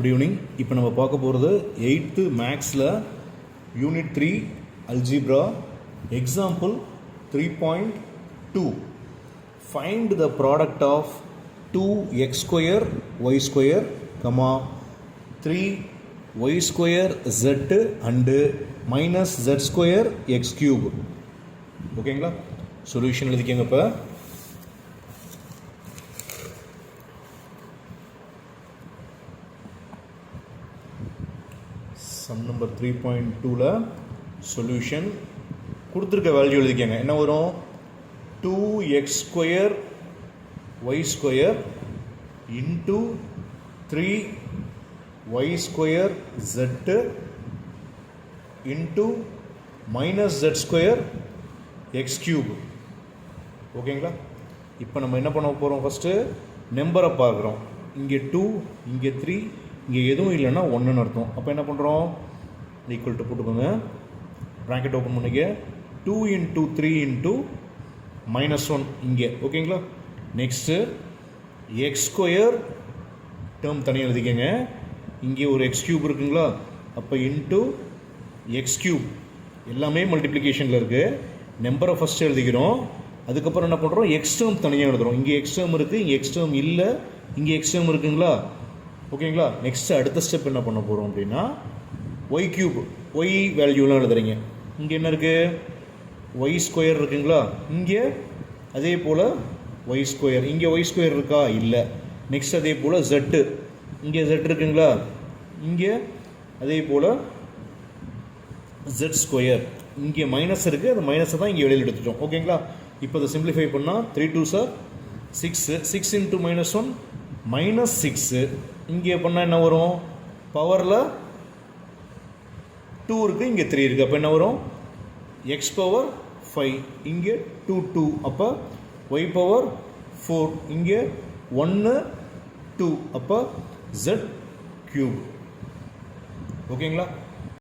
Good evening இப்போ நம்ம பார்க்க போகிறது எயித்து மேக்ஸில் unit three algebra example three point two find the product of two x square y square comma three y square z and minus z square x cube ஓகேங்களா solution எழுதிக்கங்க இப்போ. Sum number three point டூவில் solution கொடுத்துருக்க value எழுதிக்கங்க. என்ன வரும்? Two x square y square into three y square z into minus z square x cube ஓகேங்களா இப்போ நம்ம என்ன பண்ண போகிறோம் ஃபஸ்ட்டு நம்பரை பார்க்குறோம். இங்கே டூ இங்கே த்ரீ இங்கே எதுவும் இல்லைன்னா ஒன்றுன்னு அர்த்தம். அப்போ என்ன பண்ணுறோம் ஈக்குவல் டு போட்டுக்கோங்க. ப்ராக்கெட் ஓப்பன் பண்ணிக்க. Two into three into minus one இங்கே. ஓகேங்களா நெக்ஸ்ட்டு எக்ஸ் ஸ்கொயர் டேர்ம் தனியாக எழுதிக்கங்க. இங்கே ஒரு எக்ஸ் கியூப் இருக்குங்களா? அப்போ இன்ட்டு எக்ஸ் கியூப் எல்லாமே மல்டிப்ளிகேஷனில் இருக்குது நம்பரை ஃபஸ்ட்டு எழுதிக்கிறோம். அதுக்கப்புறம் என்ன பண்ணுறோம் எக்ஸ் டேர்ம் தனியாக எழுதுகிறோம் இங்கே எக்ஸ் டேர்ம் இருக்குது இங்கே எக்ஸ் டேர்ம் இல்லை இங்கே எக்ஸ் டேர்ம் இருக்குங்களா? ஓகேங்களா? நெக்ஸ்ட்டு அடுத்த ஸ்டெப் என்ன பண்ண போகிறோம் அப்படின்னா ஒய் கியூப் ஒய் வேல்யூலாம் எழுதுறீங்க. இங்கே என்ன இருக்குது ஒய் ஸ்கொயர் இருக்குங்களா? இங்கே அதே போல் ஒய் ஸ்கொயர் இங்கே ஒய் ஸ்கொயர் இருக்கா? இல்லை. நெக்ஸ்ட் அதே போல் ஜெட்டு இங்கே ஜெட் இருக்குங்களா? இங்கே அதே போல் ஜெட் ஸ்கொயர் இங்கே மைனஸ் இருக்குது அது மைனஸை தான் இங்கே வெளியில் எடுத்துட்டோம். ஓகேங்களா? இப்போ அதை சிம்பிளிஃபை பண்ணால் three two sir six six into minus one minus six இங்கே பண்ணால் என்ன வரும்? பவரில் டூ இருக்குது இங்கே த்ரீ இருக்குது அப்போ என்ன வரும்? எக்ஸ் பவர் ஃபைவ் இங்கே டூ டூ அப்போ ஒய் பவர் ஃபோர் இங்கே ஒன்று டூ அப்போ ஜெட் க்யூப் ஓகேங்களா